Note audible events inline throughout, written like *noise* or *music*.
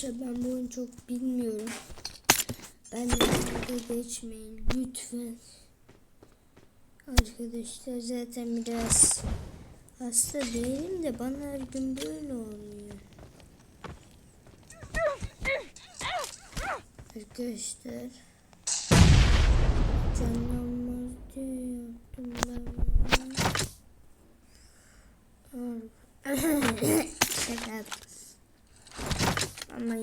Arkadaşlar ben bu oyunu çok bilmiyorum. Ben de geçmeyin lütfen. Arkadaşlar zaten biraz hasta değilim de bana her gün böyle oluyor. Arkadaşlar canlanmaz diye ben *laughs* bunu. Şaka yaptım. Ama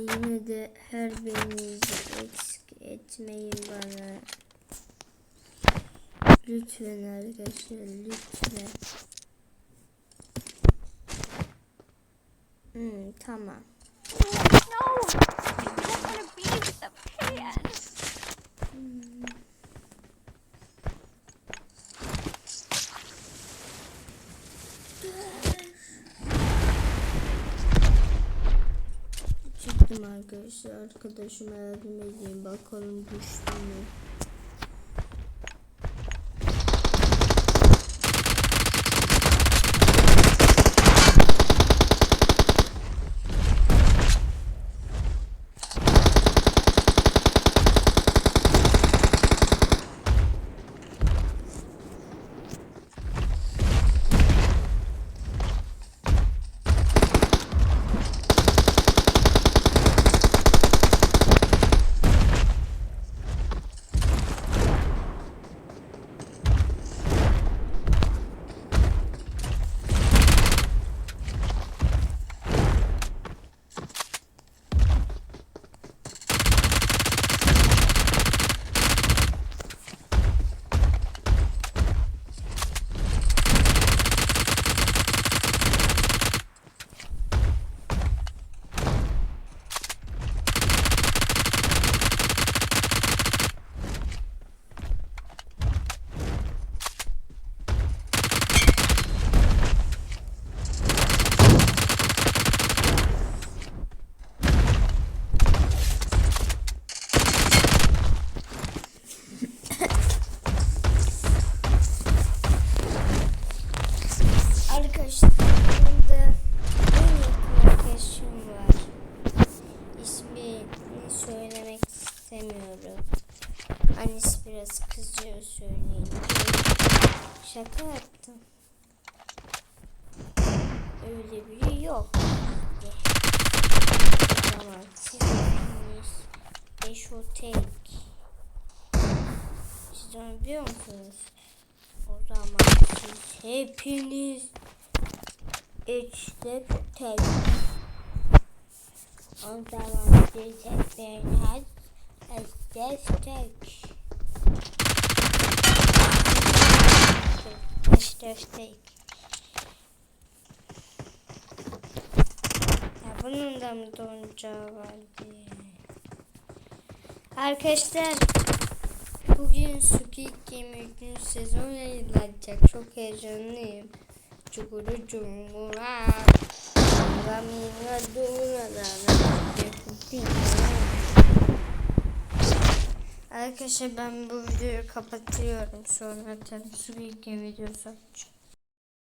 de her birinizi eksik etmeyin bana. Lütfen arkadaşlar lütfen. Hmm, tamam. Arkadaşlar. Arkadaşıma yardım edeyim. Bakalım düştü mü? Annesi biraz kızıyor söyleyince. Şaka yaptım. Öyle biri yok. O zaman siz hepiniz eşotek. Siz onu biliyor musunuz? O zaman siz hepiniz üçte tek. O zaman siz hepiniz üçte tek. Tek. Ya bunun da mı doncağı vardı? Arkadaşlar Bugün Squid Game 3. sezon yayınlanacak. Çok heyecanlıyım. Çukuru cumhura. Ramina durana. Arkadaşlar ben bu videoyu kapatıyorum. Sonra tabii Squid Game videosu açacağım.